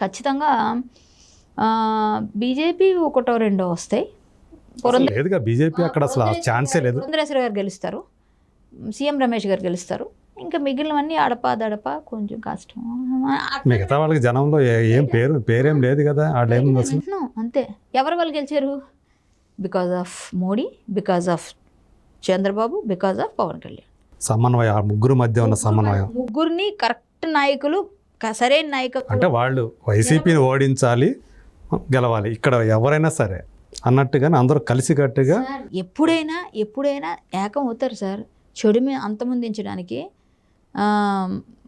ఖచ్చితంగా బీజేపీ ఒకటో రెండో వస్తాయి లేదుగా బీజేపీ అక్కడ అసలు ఛాన్సే లేదు. పురంధరేశ్వర గారు గెలుస్తారు. సీఎం రమేష్ గారు గెలుస్తారు. ఇంకా మిగిలినవన్నీ అడప దడప కొంచెం కష్టం. మిగతా వాళ్ళకి జనంలో ఏ- పేరు పేరేం లేదు కదా వాళ్ళు అసలు? అంతే. ఎవరు వాళ్ళు గెలిచారు? Because of Modi because of Chandrababu because of Pawan Kalyan. సమన్వయం ముగ్గురు మధ్య ఉన్న సమన్వయం. ముగ్గురిని కరెక్ట్ నాయకులు సరైన నాయకత్వం. అంటే వాళ్ళు వైసీపీని ఓడించాలి గెలవాలి. ఇక్కడ ఎవరైనా సరే అన్నట్టుగానే అందరూ కలిసికట్టుగా ఎప్పుడైనా ఎప్పుడైనా ఏకం అవుతారు సార్. చెడుమి అంతమొందించడానికి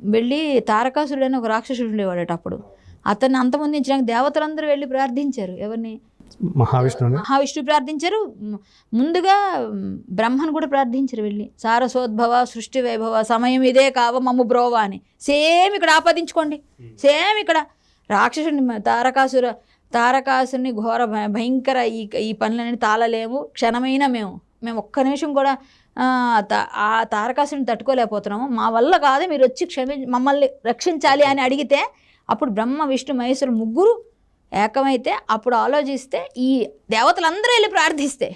వెళ్ళి తారకాసురుడు అని ఒక రాక్షసుడు ఉండేవాడట అప్పుడు. అతన్ని అంతమొందించడానికి దేవతలందరూ వెళ్ళి ప్రార్థించారు. ఎవరిని? మహావిష్ణువుని? మహావిష్ణు ప్రార్థించారు. ముందుగా బ్రహ్మను కూడా ప్రార్థించారు వెళ్ళి సారసోద్భవ సృష్టి వైభవ సమయం ఇదే కావ మమ్ము బ్రోవా అని. సేమ్ ఇక్కడ ఆపాదించుకోండి. సేమ్ ఇక్కడ. రాక్షసుని తారకాసుర తారకాసుని ఘోర భయంకర ఈ ఈ పనులన్నీ తాళలేము క్షణమైన మేము మేము ఒక్క నిమిషం కూడా ఆ తారకాసుని తట్టుకోలేకపోతున్నాము. మా వల్ల కాదు మీరు వచ్చి క్షమి మమ్మల్ని రక్షించాలి అని అడిగితే అప్పుడు బ్రహ్మ విష్ణు మహేశ్వరు ముగ్గురు ఏకమైతే అప్పుడు ఆలోచిస్తే ఈ దేవతలందరూ వెళ్ళి ప్రార్థిస్తే.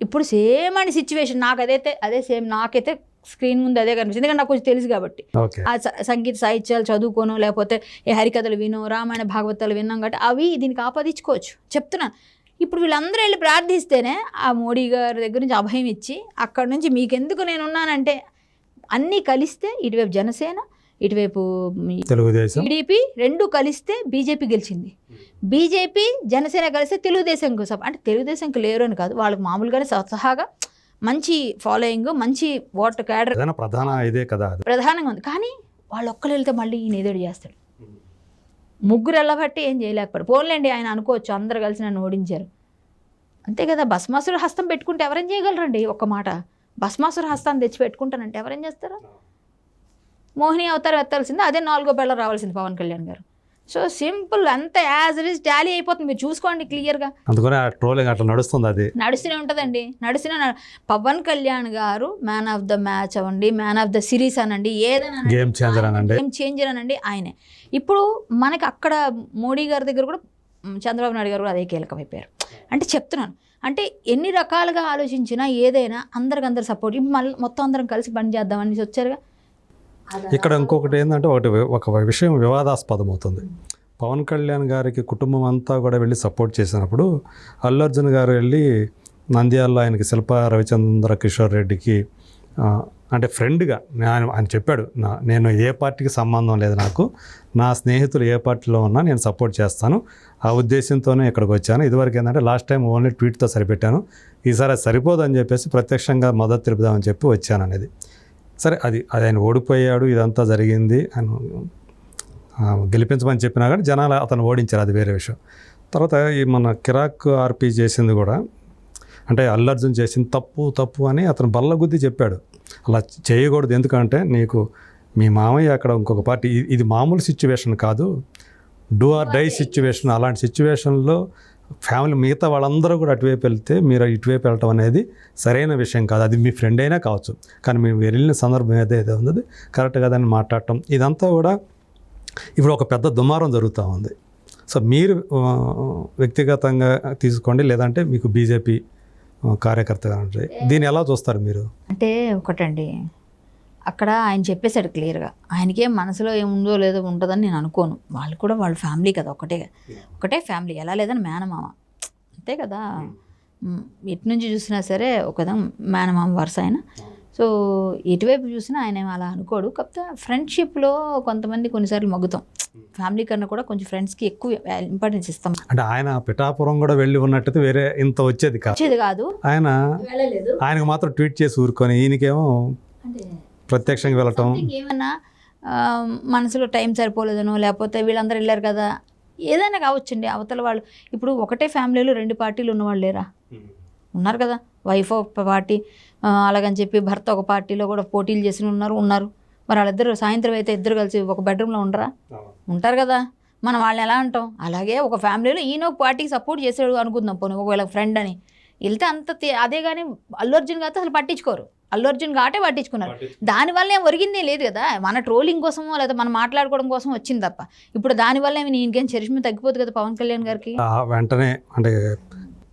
ఇప్పుడు సేమ్ అని సిచ్యువేషన్ నాకు అదైతే అదే సేమ్ నాకైతే స్క్రీన్ ముందు అదే కనిపిస్తుంది. ఎందుకంటే నాకు కొంచెం తెలుసు కాబట్టి. ఆ సంగీత సాహిత్యాలు చదువుకోను లేకపోతే ఏ హరికథలు విను రామాయణ భాగవతాలు విన్నాం కాబట్టి అవి దీనికి ఆపాదించుకోవచ్చు. చెప్తున్నా. ఇప్పుడు వీళ్ళందరూ వెళ్ళి ప్రార్థిస్తేనే ఆ మోడీ గారి దగ్గర నుంచి అభయం ఇచ్చి అక్కడ నుంచి మీకెందుకు నేను ఉన్నానంటే అన్నీ కలిస్తే ఇటువైపు జనసేన ఇటువైపు తెలుగుదేశం. టీడీపీ రెండు కలిస్తే బీజేపీ గెలిచింది. బీజేపీ జనసేన కలిస్తే తెలుగుదేశంకు సప అంటే తెలుగుదేశంకి లేరు అని కాదు. వాళ్ళకి మామూలుగానే స్వతహాగా మంచి ఫాలోయింగ్ మంచి ఓటర్ క్యాడర్ ప్రధాన ఇదే కదా ప్రధానంగా ఉంది. కానీ వాళ్ళు ఒక్కరు వెళ్తే మళ్ళీ ఈయన ఏదో చేస్తాడు. ముగ్గురు వెళ్ళబట్టి ఏం చేయలేకపోయాడు పోన్లేండి ఆయన అనుకోవచ్చు. అందరు కలిసి నన్ను ఓడించారు. అంతే కదా భస్మాసుర హస్తం పెట్టుకుంటే ఎవరేం చేయగలరండి? ఒక్క మాట. భస్మాసుర హస్తాన్ని తెచ్చి పెట్టుకుంటానంటే ఎవరేం చేస్తారు? మోహిని అవతారం ఎత్తాల్సింది అదే నాలుగో పిల్ల రావాల్సింది పవన్ కళ్యాణ్ గారు. సో సింపుల్ అంత యాజ్ ఇట్ ఈస్ టాలీ అయిపోతుంది. మీరు చూసుకోండి క్లియర్గా. అందుకనే ఆ ట్రోలింగ్ అట్లా నడుస్తుంది అది. నడుస్తూనే ఉంటుందండి. నడుస్తూనే నడు- Pawan Kalyan garu man of the match అవ్వండి మ్యాన్ ఆఫ్ ద సిరీస్ అనండి ఏదైనా గేమ్ చేంజర్ అనండి. గేమ్ చేంజర్ అనండి ఆయనే. ఇప్పుడు మనకి అక్కడ మోడీ గారి దగ్గర కూడా చంద్రబాబు నాయుడు గారు కూడా అదే కీలకమైపోయారు అంటే చెప్తున్నాను అంటే ఎన్ని రకాలుగా ఆలోచించినా ఏదైనా అందరికి అందరు సపోర్ట్ మళ్ళీ మొత్తం అందరం కలిసి పని చేద్దామని వచ్చారుగా. ఇక్కడ ఇంకొకటి ఏంటంటే ఒకటి ఒక విషయం వివాదాస్పదం అవుతుంది పవన్ కళ్యాణ్ గారికి కుటుంబం అంతా కూడా వెళ్ళి సపోర్ట్ చేసినప్పుడు అల్లు అర్జున్ గారు వెళ్ళి నంద్యాలలో ఆయనకి శిల్ప రవిచంద్ర కిషోర్ రెడ్డికి అంటే ఫ్రెండ్గా ఆయన ఆయన చెప్పాడు నా నేను ఏ పార్టీకి సంబంధం లేదు నాకు నా స్నేహితులు ఏ పార్టీలో ఉన్నా నేను సపోర్ట్ చేస్తాను ఆ ఉద్దేశంతోనే ఇక్కడికి వచ్చాను. ఇదివరకు ఏంటంటే లాస్ట్ టైం ఓన్లీ ట్వీట్తో సరిపెట్టాను ఈసారి సరిపోదని చెప్పేసి ప్రత్యక్షంగా మద్దతు తెలుపుదామని చెప్పి వచ్చాను అనేది సరే అది అది ఆయన ఓడిపోయాడు ఇదంతా జరిగింది ఆ, గెలిపించమని చెప్పినా కానీ జనాలు అతను ఓడించారు అది వేరే విషయం. తర్వాత ఈ మన కిరాక్ ఆర్పీ చేసింది కూడా అంటే అల్లు అర్జున్ చేసింది తప్పు తప్పు అని అతను బల్లగుద్ది చెప్పాడు. అలా చేయకూడదు ఎందుకంటే నీకు మీ మామయ్య అక్కడ ఇంకొక పార్టీ ఇది మామూలు సిచ్యువేషన్ కాదు. డూ ఆర్ డై సిచ్యువేషన్ అలాంటి సిచ్యువేషన్లో ఫ్యామిలీ మిగతా వాళ్ళందరూ కూడా అటువైపు వెళ్తే మీరు ఇటువైపు వెళ్ళటం అనేది సరైన విషయం కాదు. అది మీ ఫ్రెండ్ అయినా కావచ్చు. కానీ మేము వెళ్ళిన సందర్భం ఏదైతే ఉంది కరెక్ట్ దాన్ని మాట్లాడటం. ఇదంతా కూడా ఇప్పుడు ఒక పెద్ద దుమారం జరుగుతూ ఉంది. సో మీరు వ్యక్తిగతంగా తీసుకోండి. లేదంటే మీకు బీజేపీ కార్యకర్తగా ఉంటాయి దీన్ని ఎలా చూస్తారు మీరు? అంటే ఒకటండి. అక్కడ ఆయన చెప్పేశాడు క్లియర్గా. ఆయనకేం మనసులో ఏముందో లేదో ఉంటుందని నేను అనుకోను. వాళ్ళు కూడా వాళ్ళ ఫ్యామిలీ కదా ఒకటే. ఒకటే ఫ్యామిలీ. ఎలా లేదని మేనమామ. అంతే కదా. మ్, ఎటు నుంచి చూసినా సరే ఒకదా మేనమామ వరుస ఆయన. సో ఎటువైపు చూసినా ఆయన అలా అనుకోడు. కాకపోతే ఫ్రెండ్షిప్లో కొంతమంది కొన్నిసార్లు మగ్గుతాం. ఫ్యామిలీ కన్నా కూడా కొంచెం ఫ్రెండ్స్కి ఎక్కువ ఇంపార్టెన్స్ ఇస్తాం. అంటే ఆయన పిఠాపురం కూడా వెళ్ళి ఉన్నట్టయితే వేరే ఇంత వచ్చేది కాదు. వచ్చేది కాదు. ఆయన వెళ్ళలేదు. ఆయనకు మాత్రం ట్వీట్ చేసి ఊరుకొని ఈయనకేమో అంటే ప్రత్యక్షంగా వెళ్ళటం. ఆ, మనసులో టైం సరిపోలేదనో లేకపోతే వీళ్ళందరూ వెళ్ళారు కదా ఏదైనా కావచ్చండి అవతల వాళ్ళు. ఇప్పుడు ఒకటే ఫ్యామిలీలో రెండు పార్టీలు ఉన్నవాళ్ళు లేరా? ఉన్నారు కదా వైఫ్ ఒక పార్టీ అలాగని చెప్పి భర్త ఒక పార్టీలో కూడా పోటీలు చేసిన ఉన్నారు ఉన్నారు. మరి వాళ్ళిద్దరు సాయంత్రం అయితే ఇద్దరు కలిసి ఒక బెడ్రూమ్లో ఉండరా? ఉంటారు కదా మనం వాళ్ళని ఎలా అంటాం? అలాగే ఒక ఫ్యామిలీలో ఈయన ఒక పార్టీకి సపోర్ట్ చేసాడు అనుకుందాం పోనీ ఒకవేళ ఫ్రెండ్ అని. వెళ్తే అంత అదే కానీ అల్లు అర్జున్ గారితో అసలు పట్టించుకోరు. అల్లు అర్జున్ ఘాటే పట్టించుకున్నారు. దానివల్ల ఏం ఒరిగిందే లేదు కదా? మన ట్రోలింగ్ కోసమో లేదా మనం మాట్లాడుకోవడం కోసం వచ్చింది తప్ప. ఇప్పుడు దానివల్ల ఏమి ఇంకేం చరిష్మ తగ్గిపోదు కదా పవన్ కళ్యాణ్ గారికి? వెంటనే అంటే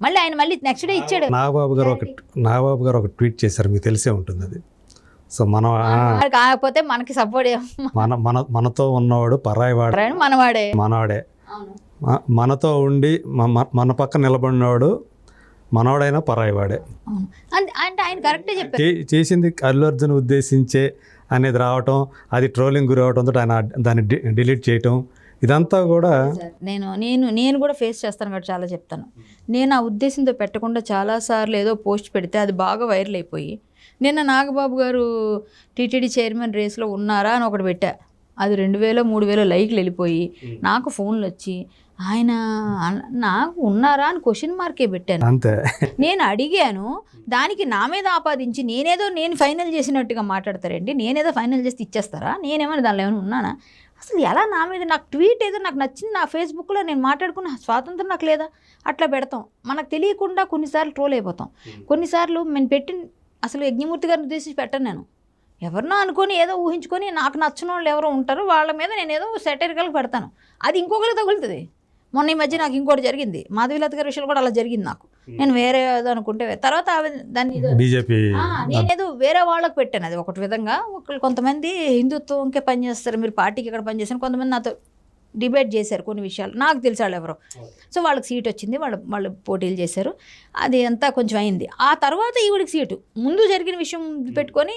మళ్ళీ ఆయన మళ్ళీ నెక్స్ట్ డే ఇచ్చాడు. నాగబాబు గారు ఒక నాగబాబు గారు ఒక ట్వీట్ చేశారు మీకు తెలిసే ఉంటుంది అది. సో మనం వాడు కాకపోతే మనకి సపోర్ట్ మన మన మనతో ఉన్నవాడు పరాయివాడు మనవాడే. మనవాడే. మ- మనతో ఉండి మన పక్క నిలబడినవాడు మనవాడైనా పరాయివాడే. అంతే- అంటే ఆయన కరెక్టే చెప్పారు. చేసింది అల్లు అర్జున్ ఉద్దేశించే అనేది రావటం అది ట్రోలింగ్ గురి అవడంతో ఆయన దాన్ని డిలీట్ చేయటం ఇదంతా కూడా నేను నేను నేను కూడా ఫేస్ చేస్తాను కాబట్టి చాలా చెప్తాను. నేను ఆ ఉద్దేశంతో పెట్టకుండా చాలాసార్లు ఏదో పోస్ట్ పెడితే అది బాగా వైరల్ అయిపోయి నిన్న నాగబాబు గారు టీటీడీ చైర్మన్ రేస్లో ఉన్నారా అని ఒకటి పెట్టా. అది రెండు వేల మూడు వేల లైక్లు వెళ్ళిపోయి నాకు ఫోన్లు వచ్చి ఆయన నాకు ఉన్నారా అని క్వశ్చన్ మార్కే పెట్టాను. అంతే. నేను అడిగాను దానికి నా మీద ఆపాదించి నేనేదో నేను ఫైనల్ చేసినట్టుగా మాట్లాడతారండి నేనేదో ఫైనల్ చేస్తే ఇచ్చేస్తారా నేనేమైనా దానిలో ఏమైనా ఉన్నానా? అసలు ఎలా నా మీద నాకు ట్వీట్ ఏదో నాకు నచ్చింది నా ఫేస్బుక్లో నేను మాట్లాడుకున్న స్వాతంత్రం నాకు లేదా? అట్లా పెడతాం. మనకు తెలియకుండా కొన్నిసార్లు ట్రోల్ అయిపోతాం. కొన్నిసార్లు నేను పెట్టిన అసలు యజ్ఞమూర్తి గారిని ఉద్దేశించి పెట్టను నేను. ఎవరినో అనుకొని ఏదో ఊహించుకొని నాకు నచ్చిన వాళ్ళు ఎవరో ఉంటారో వాళ్ళ మీద నేను ఏదో సెటరికల్గా పెడతాను. అది ఇంకొకరికి తగులుతుంది. మొన్న ఈ మధ్య నాకు ఇంకోటి జరిగింది. మాధవీలత గారి విషయంలో కూడా అలా జరిగింది నాకు. నేను వేరే అనుకుంటే తర్వాత దాన్ని బీజేపీ నేనేదో వేరే వాళ్ళకి పెట్టాను. అది ఒకటి విధంగా ఒకళ్ళు కొంతమంది హిందుత్వంకే పనిచేస్తారు మీరు పార్టీకి ఇక్కడ పనిచేస్తారు కొంతమంది నాతో డిబేట్ చేశారు కొన్ని విషయాలు. నాకు తెలిసి వాళ్ళు ఎవరో. సో వాళ్ళకి సీట్ వచ్చింది వాళ్ళు వాళ్ళు పోటీలు చేశారు. అది అంతా కొంచెం అయింది. ఆ తర్వాత ఈవిడికి సీటు. ముందు జరిగిన విషయం పెట్టుకొని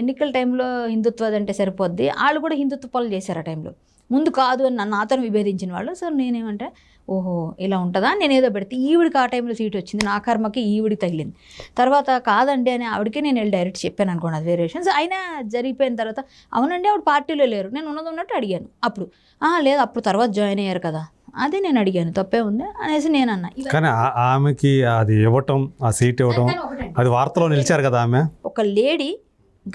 ఎన్నికల టైంలో హిందుత్వాది అంటే సరిపోద్ది. వాళ్ళు కూడా హిందుత్వ పనులు చేశారు ఆ టైంలో. ముందు కాదు అని నన్ను నాతో విభేదించిన వాళ్ళు. సో నేనేమంటే ఓహో ఇలా ఉంటుందా? నేను ఏదో పెడితే ఈవిడికి ఆ టైంలో సీట్ వచ్చింది. నా కర్మకి ఈవిడికి తగిలింది. తర్వాత కాదండి అని ఆవిడకే నేను వెళ్ళి డైరెక్ట్ చెప్పాను అనుకోండి అది వేరే విషయం. సో అయినా జరిగిపోయిన తర్వాత అవునండి ఆవిడ పార్టీలో లేరు. నేను ఉన్నది ఉన్నట్టు అడిగాను. అప్పుడు "ఆ, లేదు అప్పుడు తర్వాత జాయిన్ అయ్యారు కదా. అదే నేను అడిగాను తప్పే ఉంది? అనేసి నేను అన్నా కానీ ఆమెకి అది ఇవ్వటం ఆ సీట్ ఇవ్వటం. అది వార్తలో నిలిచారు కదా ఆమె? ఒక లేడీ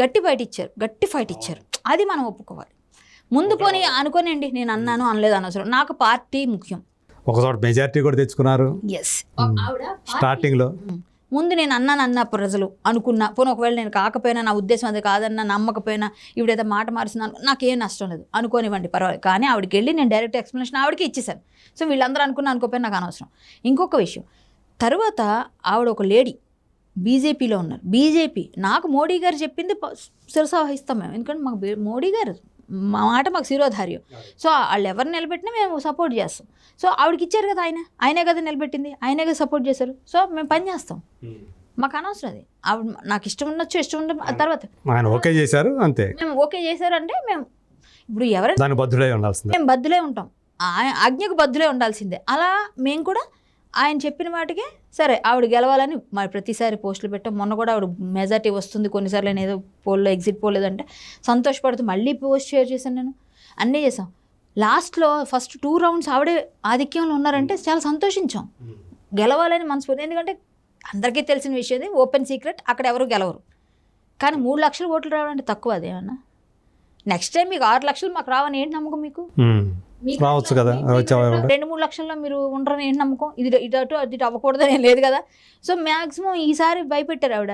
గట్టి ఫైట్ ఇచ్చారు. గట్టి ఫైట్ ఇచ్చారు. అది మనం ఒప్పుకోవాలి. ముందు పోనీ అనుకోనండి నేను అన్నాను అనలేదు అనవసరం. నాకు పార్టీ ముఖ్యం. ఒక చోట మెజారిటీ కూడా తెచ్చుకున్నారు. ఎస్ స్టార్టింగ్లో. ముందు నేను అన్నాను అన్న ప్రజలు అనుకున్నా. పోనీ ఒకవేళ నేను కాకపోయినా నా ఉద్దేశం అది కాదన్నా నమ్మకపోయినా ఇవిడేదో మాట మారుస్తున్నాను నాకేం నష్టం లేదు. అనుకోనివ్వండి పర్వాలేదు. కానీ ఆవిడకి వెళ్ళి నేను డైరెక్ట్ ఎక్స్ప్లెనేషన్ ఆవిడకి ఇచ్చేసాను సో వీళ్ళందరూ అనుకున్నా అనుకోపోయినా నాకు అనవసరం. ఇంకొక విషయం. తర్వాత ఆవిడ ఒక లేడీ బీజేపీలో ఉన్నారు. బీజేపీ నాకు మోడీ గారు చెప్పింది శిరస వహిస్తాం మేము. ఎందుకంటే మాకు మోడీ గారు మా మాట మాకు శిరోధార్యం. సో వాళ్ళు ఎవరు నిలబెట్టినా మేము సపోర్ట్ చేస్తాం. సో ఆవిడకి ఇచ్చారు కదా ఆయన. ఆయనే కదా నిలబెట్టింది. ఆయనే కదా సపోర్ట్ చేశారు. సో మేము పని చేస్తాం. మాకు అనవసరం అది. ఆవిడ నాకు ఇష్టం ఉండొచ్చు ఇష్టం ఉండ ఆ తర్వాత ఆయన ఓకే చేశారు అంతే. మేము ఓకే చేశారంటే మేము ఇప్పుడు ఎవరైనా మేము బద్దులే ఉంటాం. ఆజ్ఞకు బద్దులే ఉండాల్సిందే. అలా మేము కూడా ఆయన చెప్పిన వాటికే సరే ఆవిడ గెలవాలని మరి ప్రతిసారి పోస్టులు పెట్టాం మొన్న కూడా ఆవిడ మెజార్టీ వస్తుంది కొన్నిసార్లు నేను ఏదో పోల్లో ఎగ్జిట్ పోలేదంటే సంతోషపడుతూ మళ్ళీ పోస్ట్ షేర్ చేశాను నేను. అన్నీ చేసాం లాస్ట్లో ఫస్ట్ టూ రౌండ్స్ ఆవిడే ఆధిక్యంలో ఉన్నారంటే చాలా సంతోషించాం. గెలవాలని మనస్ఫూర్తి ఎందుకంటే అందరికీ తెలిసిన విషయం ఓపెన్ సీక్రెట్ అక్కడ ఎవరు గెలవరు. కానీ మూడు లక్షలు ఓట్లు రావడం అంటే తక్కువ అదేమన్నా? నెక్స్ట్ టైం మీకు ఆరు లక్షలు మాకు రావని ఏంటి నమ్మకం మీకు? రావచ్చు కదా రెండు మూడు లక్షల్లో మీరు ఉండరని ఏంటి నమ్మకం? ఇది ఇది అటు అది ఇటు అవ్వకూడదని ఏం లేదు కదా. సో మ్యాక్సిమం ఈసారి భయపెట్టారు ఆవిడ.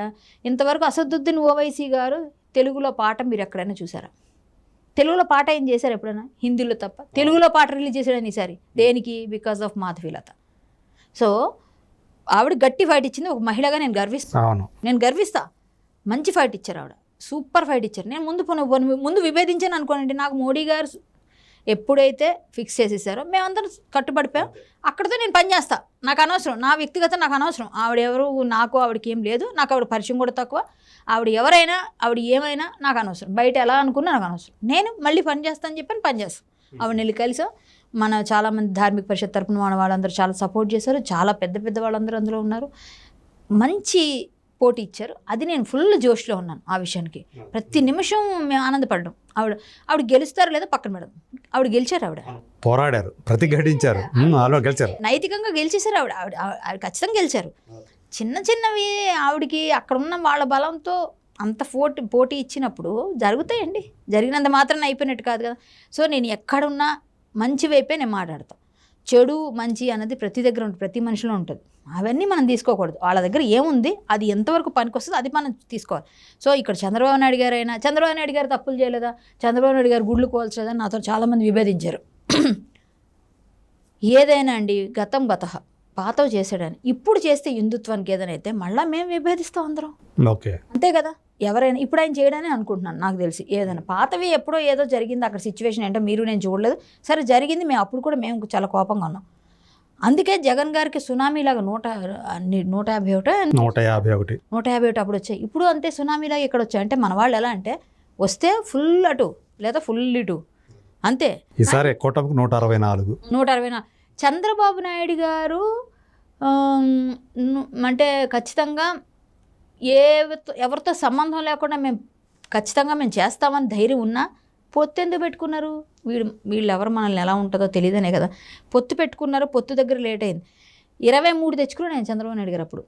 ఇంతవరకు అసదుద్దీన్ ఓవైసీ గారు తెలుగులో పాట మీరు ఎక్కడైనా చూసారా? తెలుగులో పాట ఏం చేశారు ఎప్పుడైనా? హిందీలో తప్ప. తెలుగులో పాట రిలీజ్ చేశాడని ఈసారి. దేనికి? Because of Madhavilatha. సో ఆవిడ గట్టి ఫైట్ ఇచ్చింది ఒక మహిళగా నేను గర్విస్తాను నేను గర్విస్తా. మంచి ఫైట్ ఇచ్చారు ఆవిడ. సూపర్ ఫైట్ ఇచ్చారు. నేను ముందు ముందు విభేదించాను అనుకోనండి. నాకు మోడీ గారు ఎప్పుడైతే ఫిక్స్ చేసేసారో మేమందరం కట్టుబడిపోయాం. అక్కడితో నేను పని చేస్తా. నాకు అనవసరం. నా వ్యక్తిగత నాకు అనవసరం. ఆవిడ ఎవరు నాకు ఆవిడకి ఏం లేదు. నాకు ఆవిడ పరిచయం కూడా తక్కువ. ఆవిడ ఎవరైనా ఆవిడ ఏమైనా నాకు అనవసరం. బయట ఎలా అనుకున్నా నాకు అనవసరం. నేను మళ్ళీ పని చేస్తాను చెప్పని పని చేస్తాను ఆవిడ వెళ్ళి కలిసాం మన చాలామంది ధార్మిక పరిషత్ తరపున మన వాళ్ళందరూ చాలా సపోర్ట్ చేశారు. చాలా పెద్ద పెద్ద వాళ్ళందరూ అందులో ఉన్నారు. మంచి పోటీ ఇచ్చారు. అది నేను ఫుల్ జోష్లో ఉన్నాను ఆ విషయానికి. ప్రతి నిమిషం మేము ఆనందపడ్డాం. ఆవిడ ఆవిడ గెలుస్తారో లేదో పక్కన పెడదాం. ఆవిడ గెలిచారు ఆవిడ. పోరాడారు. ప్రతిఘటించారు గెలిచారు. నైతికంగా గెలిచేశారు ఆవిడ. ఆవిడ ఆవిడ- ఆవిడ ఖచ్చితంగా గెలిచారు. చిన్న చిన్నవి ఆవిడకి అక్కడ ఉన్న వాళ్ళ బలంతో అంత పోటీ పోటీ ఇచ్చినప్పుడు జరుగుతాయండి. జరిగినంత మాత్రం అయిపోయినట్టు కాదు కదా. సో నేను ఎక్కడున్నా మంచి వైపే నేను మాట్లాడతాను చెడు మంచి అన్నది ప్రతి దగ్గర ఉంటుంది ప్రతి మనిషిలో ఉంటుంది. అవన్నీ మనం తీసుకోకూడదు. వాళ్ళ దగ్గర ఏముంది అది ఎంతవరకు పనికొస్తుందో అది మనం తీసుకోవాలి. సో ఇక్కడ చంద్రబాబు నాయుడు గారు అయినా చంద్రబాబు నాయుడు గారు తప్పులు చేయలేదా? చంద్రబాబు నాయుడు గారు గుళ్ళు కోల్చలేదా? నాతో చాలామంది విభేదించారు. ఏదైనా అండి గతం గత పాతవి చేసాడని ఇప్పుడు చేస్తే హిందుత్వానికి ఏదైనా అయితే మళ్ళీ మేము విభేదిస్తాం అందరం. ఓకే. అంతే కదా? ఎవరైనా ఇప్పుడు ఆయన చేయడని అనుకుంటున్నాను నాకు తెలిసి. ఏదైనా పాతవి ఎప్పుడో ఏదో జరిగింది అక్కడ సిచ్యువేషన్ ఏంటో మీరు నేను చూడలేదు. సరే జరిగింది మేము అప్పుడు కూడా మేము చాలా కోపంగా ఉన్నాం. అందుకే జగన్ గారికి సునామీలాగా నూట అన్ని నూట యాభై ఒకటో నూట యాభై ఒకటి. నూట యాభై ఒకటి అప్పుడు వచ్చాయి. ఇప్పుడు అంతే సునామీలాగా ఇక్కడ వచ్చాయి. అంటే మన వాళ్ళు ఎలా అంటే వస్తే ఫుల్ అటు లేదా ఫుల్ ఇటు. అంతే. ఈసారి కూటమికి నూట అరవై నాలుగు. నూట అరవై నాలుగు చంద్రబాబు నాయుడు గారు అంటే ఖచ్చితంగా ఏ ఎవరితో సంబంధం లేకుండా మేము ఖచ్చితంగా మేము చేస్తామని ధైర్యం ఉన్నా పొత్తు ఎందుకు పెట్టుకున్నారు? వీడు వీళ్ళు ఎవరు మనల్ని ఎలా ఉంటుందో తెలియదనే కదా. పొత్తు పెట్టుకున్నారు పొత్తు దగ్గర లేట్ అయింది. ఇరవై మూడు తెచ్చుకున్నాను నేను చంద్రబాబు నాయుడు గారు అప్పుడు.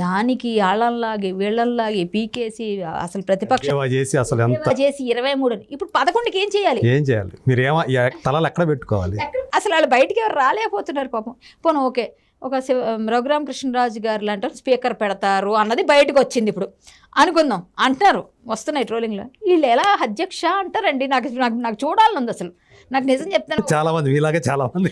దానికి ఆళ్ళల్లాగి వీళ్ళల్లాగి పీకేసి అసలు ప్రతిపక్ష చేసి అసలు ఎంత చేసి ఇరవై మూడు అని. ఇప్పుడు పదకొండుకి ఏం చేయాలి? ఏం చేయాలి? మీరు ఏమ తలలు ఎక్కడ పెట్టుకోవాలి? అసలు వాళ్ళు బయటికి ఎవరు రాలేకపోతున్నారు పాపం. పోను ఓకే ఒక శివ రఘురామ కృష్ణరాజు గారు లాంటి స్పీకర్ పెడతారు అన్నది బయటకు వచ్చింది ఇప్పుడు. అనుకుందాం. అంటారు వస్తున్నాయి ట్రోలింగ్లో వీళ్ళు ఎలా అధ్యక్ష అంటారండి నాకు నాకు నాకు చూడాలని ఉంది అసలు. నాకు నిజం చెప్తాను. చాలా మంది మీలాగే చాలా మంది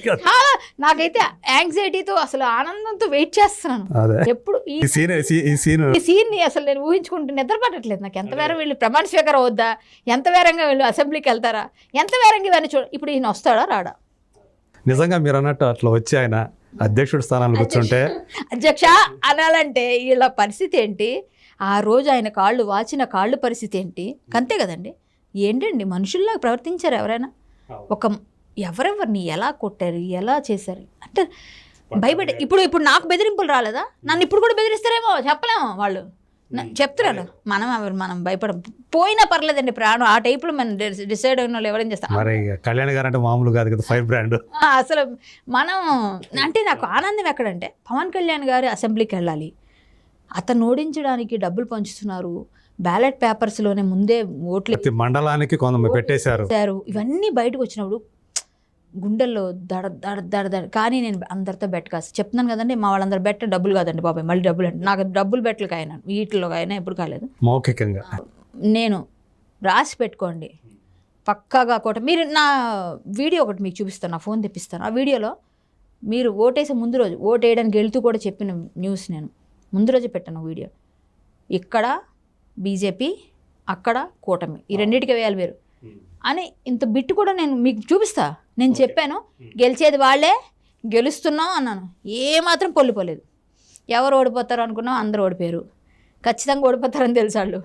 నాకైతే యాంగ్జైటీతో అసలు ఆనందంతో వెయిట్ చేస్తున్నాను. ఎప్పుడు ఈ ఈ సీన్ ఈ సీన్ సీన్ని అసలు నేను ఊహించుకుంటే నిద్ర పట్టట్లేదు నాకు. ఎంత వేరం వీళ్ళు ప్రమాణ స్వీకారం అవుద్దా? ఎంత వేరంగా వీళ్ళు అసెంబ్లీకి వెళ్తారా? ఎంత వేరంగా ఇవన్నీ చూడ ఇప్పుడు ఈయన వస్తాడా రాడా? నిజంగా మీరు అన్నట్టు అట్లా వచ్చి ఆయన అధ్యక్షుడి స్థానాన్ని కూర్చుంటే అధ్యక్ష అనాలంటే వీళ్ళ పరిస్థితి ఏంటి? ఆ రోజు ఆయన కాళ్ళు వాచిన కాళ్ళు పరిస్థితి ఏంటి? అంతే కదండి. ఏంటండి? మనుషుల్లా ప్రవర్తించారు ఎవరైనా? ఒక ఎవరెవరిని ఎలా కొట్టారు? ఎలా చేశారు? అంటే భయపడి ఇప్పుడు ఇప్పుడు నాకు బెదిరింపులు రాలేదా? నన్ను ఇప్పుడు కూడా బెదిరిస్తారేమో? చెప్పలేమో వాళ్ళు. న- చెప్తున్నారు మనం ఎవరు మనం భయపడం. పోయినా పర్లేదండి ప్రాణం. ఆ టైప్లో మనం డిసైడ్ అయిన వాళ్ళు ఎవరేం చేస్తాం మరి కళ్యాణ్ గారు అంటే మామూలు కాదు కదా ఫైర్ బ్రాండ్. అసలు మనం అంటే నాకు ఆనందం ఎక్కడంటే పవన్ కళ్యాణ్ గారు అసెంబ్లీకి వెళ్ళాలి. అతను ఓడించడానికి డబ్బులు పంచుతున్నారు. బ్యాలెట్ పేపర్స్లోనే ముందే ఓట్లు మండలానికి కొంత పెట్టేశారు. ఇవన్నీ బయటకు వచ్చినప్పుడు గుండెల్లో దడ దడ దడ దడ. కానీ నేను అందరితో బెట్ కాదు. చెప్తున్నాను కదండి మా వాళ్ళందరూ బెట్ డబ్బులు కాదండి బాబాయ్. మళ్ళీ డబ్బులు అంటే నాకు డబ్బులు బెట్లు కాయన వీటిలో అయినా ఎప్పుడు కాలేదు. మౌఖికంగా. నేను రాసి పెట్టుకోండి. పక్కాగా కోట మీరు నా వీడియో ఒకటి మీకు చూపిస్తాను నా ఫోన్ తెప్పిస్తాను. ఆ వీడియోలో మీరు ఓటేసే ముందు రోజు ఓటు వేయడానికి వెళ్తూ కూడా చెప్పిన న్యూస్ నేను. ముందు రోజు పెట్టాను వీడియో. ఇక్కడ బీజేపీ అక్కడ కూటమి. ఈ రెండింటికి వేయాలి వేరు. అని ఇంత బిట్టు కూడా నేను మీకు చూపిస్తా. నేను చెప్పాను గెలిచేది వాళ్ళే గెలుస్తున్నాం అన్నాను. ఏమాత్రం పొల్లిపోలేదు ఎవరు ఓడిపోతారు అనుకున్నాం అందరూ ఓడిపోయారు. ఖచ్చితంగా ఓడిపోతారని తెలుసు వాళ్ళు.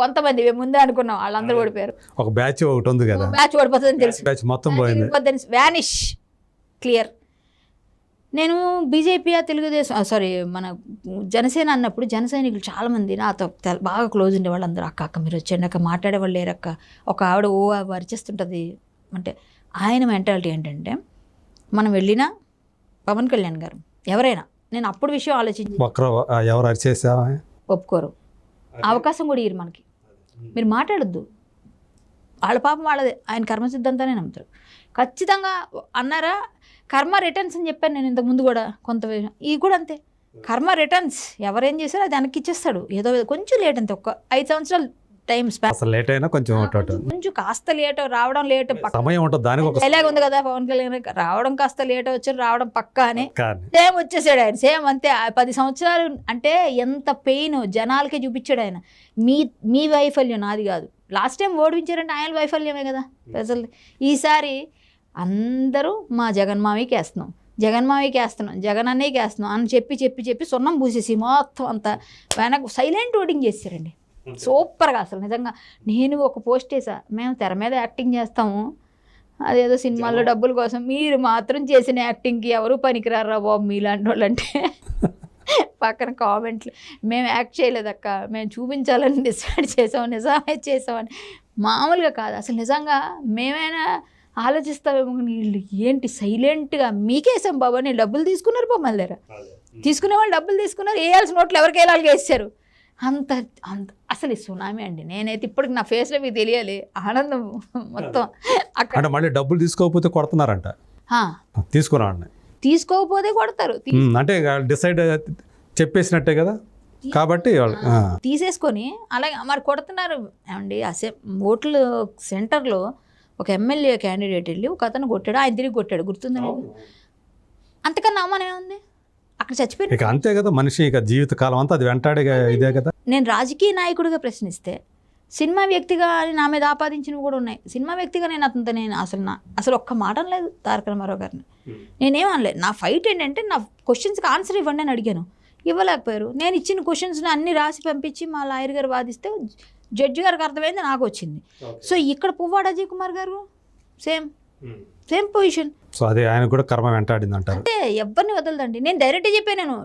కొంతమంది ముందే అనుకున్నాం వాళ్ళందరూ ఓడిపోయారు. ఒక బ్యాచ్ ఒకటి ఉంది కదా. మ్యాచ్ ఓడిపోతుందని తెలుసు. బ్యాచ్ మొత్తం పోయింది. వ్యానిష్ క్లియర్ నేను బీజేపీ తెలుగుదేశం సారీ మన జనసేన అన్నప్పుడు జన సైనికులు చాలామంది నాతో బాగా క్లోజ్ ఉండే వాళ్ళందరూ. అక్క అక్క మీరు వచ్చండి అక్క మాట్లాడేవాళ్ళు లేరక్క. ఒక ఆవిడ ఓ వరిచేస్తుంటుంది. అంటే ఆయన మెంటాలిటీ ఏంటంటే మనం వెళ్ళినా పవన్ కళ్యాణ్ గారు ఎవరైనా నేను అప్పుడు విషయం ఆలోచించి ఎవరు ఒప్పుకోరు. అవకాశం కూడా ఇయ్యరు మనకి. మీరు మాట్లాడొద్దు. వాళ్ళ పాపం వాళ్ళదే. ఆయన కర్మ సిద్ధాంతానే నమ్ముతారు. ఖచ్చితంగా అన్నారా కర్మ రిటర్న్స్ అని చెప్పాను నేను ఇంతకు ముందు కూడా కొంత వే- ఇది కూడా అంతే. కర్మ రిటర్న్స్ ఎవరేం చేశారో అది వెనక్కి ఇచ్చేస్తాడు. ఏదో కొంచెం లేట్ అంతే. ఒక ఐదు సంవత్సరాలు టైం అసలు లేట్ అయినా కొంచెం కొంచెం కాస్త లేట్ రావడం లేట్ పక్క సమయం ఉంటుంది దానికి ఒక డైలాగ్ ఉంది కదా పవన్ కళ్యాణ్ రావడం కాస్త లేట్ వచ్చారు రావడం పక్కా అని సేమ్ వచ్చేసాడు ఆయన సేమ్ అంతే. పది సంవత్సరాలు అంటే ఎంత పెయిన్ జనాలకే చూపించాడు ఆయన. మీ మీ వైఫల్యం నాది కాదు. లాస్ట్ టైం ఓడిపించారంటే ఆయన వైఫల్యమే కదా ప్రజలు ఈసారి అందరూ మా జగన్మావికి వేస్తున్నాం. జగన్మావికి వేస్తున్నాం జగన్ అన్నయ్యకి వేస్తున్నాం అని చెప్పి చెప్పి చెప్పి సున్నం పూసేసి మొత్తం అంతా వెనక సైలెంట్ ఓటింగ్ చేశారండి సూపర్గా అసలు నిజంగా. నేను ఒక పోస్ట్ వేసా మేము తెర మీద యాక్టింగ్ చేస్తాము. అదేదో సినిమాల్లో డబ్బుల కోసం. మీరు మాత్రం చేసిన యాక్టింగ్కి ఎవరు పనికిరారా బాబు మీలాంటి వాళ్ళంటే? పక్కన కామెంట్లు. మేము యాక్ట్ చేయలేదక్క మేము చూపించాలని డిసైడ్ చేసాం నిజమే చేసామని. మామూలుగా కాదు. అసలు నిజంగా మేమైనా ఆలోచిస్తామేమో వీళ్ళు ఏంటి సైలెంట్గా మీకేసాం బాబా. నేను డబ్బులు తీసుకున్నారు బొమ్మల దగ్గర. తీసుకునే వాళ్ళు డబ్బులు తీసుకున్నారు. వేయాల్సిన నోట్లు ఎవరికి వేయాలి? వేసారు అంత అంత అసలు ఈ సునామీ అండి. నేనైతే ఇప్పటికి నా ఫేస్లో మీకు తెలియాలి. ఆనందం మొత్తం అక్కడ. మళ్ళీ డబ్బులు తీసుకోకపోతే కొడుతున్నారంట. హా, తీసుకురాండి తీసుకోకపోతే కొడతారు. అంటే డిసైడ్ చెప్పేసినట్టే కదా? కాబట్టి తీసేసుకొని అలాగే మరి కొడుతున్నారు. ఏమండి అసె ఓట్లు సెంటర్లో ఒక ఎమ్మెల్యే క్యాండిడేట్ వెళ్ళి ఒక అతను కొట్టాడు ఆయన తిరిగి కొట్టాడు. గుర్తుందా మీకు? అంతకన్నా అవమానం ఏముంది? అక్కడ చచ్చిపోయింది అంతే కదా మనిషి ఇక జీవిత కాలం అంతా అది వెంటాడే ఇదే కదా? నేను రాజకీయ నాయకుడిగా ప్రశ్నిస్తే సినిమా వ్యక్తిగా అని నా మీద ఆపాదించినవి కూడా ఉన్నాయి. సినిమా వ్యక్తిగా నేను అతనితో నేను అసలు నా అసలు ఒక్క మాట లేదు తారక రామారావు గారిని. నేనేం అనలేదు. నా ఫైట్ ఏంటంటే నా క్వశ్చన్స్కి ఆన్సర్ ఇవ్వండి అని అడిగాను. ఇవ్వలేకపోయారు. నేను ఇచ్చిన క్వశ్చన్స్ని అన్ని రాసి పంపించి మా లాయర్ గారు వాదిస్తే జడ్జి గారికి అర్థమైంది నాకు వచ్చింది. సో ఇక్కడ Puvvada Ajay Kumar garu same. Same position. So అది ఆయన కూడా కర్మ వెంటాడింది అంటారు అంటే ఎవరిని వదలదండి? నేను డైరెక్ట్గా చెప్పాను నేను